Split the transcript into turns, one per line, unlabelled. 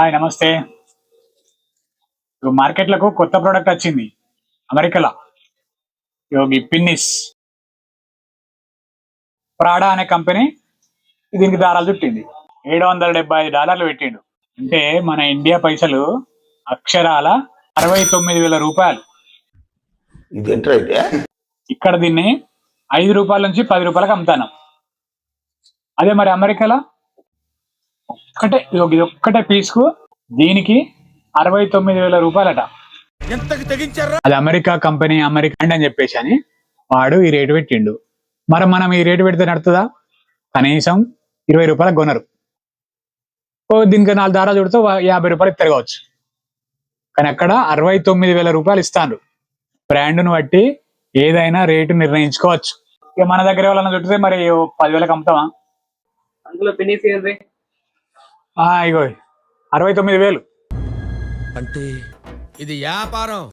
Hi నమస్తే. ఇప్పుడు మార్కెట్లకు కొత్త ప్రోడక్ట్ వచ్చింది. అమెరికాలో. యోగి పిన్నిస్. ప్రాడా అనే కంపెనీ దీనికి దారాలు చుట్టింది. ఏడు వందల డెబ్బై ఐదు డాలర్లు పెట్టిండు. అంటే మన ఇండియా పైసలు అక్షరాల అరవై తొమ్మిది వేల రూపాయలు. ఇక్కడ దీన్ని ఐదు రూపాయల నుంచి పది రూపాయలకు అమ్ముతాను. అదే మరి అమెరికాలో? ఒక్కటే ఇది ఒక్కటే పీస్కు దీనికి అరవై తొమ్మిది వేల రూపాయలట. అది అమెరికా కంపెనీ అమెరికా బ్రాండ్ అని చెప్పేసి అని వాడు ఈ రేటు పెట్టిండు. మరి మనం ఈ రేటు పెడితే నడుతుందా కనీసం ఇరవై రూపాయలకు కొనరు. ఓ దీనికి నాలుగు దారాలు చుడితే యాభై రూపాయలు ఇస్తారు కావచ్చు. కానీ అక్కడ అరవై తొమ్మిది వేల రూపాయలు ఇస్తాను బ్రాండ్ను బట్టి ఏదైనా రేటు నిర్ణయించుకోవచ్చు. ఇక మన దగ్గర ఎవరైనా చుట్టితే మరి పదివేలకు అమ్ముతామా?
అందులో పినిస్ ఏంటి
ఆ, ఇగో అరవై తొమ్మిది వేలు.
అంటే ఇది వ్యాపారం.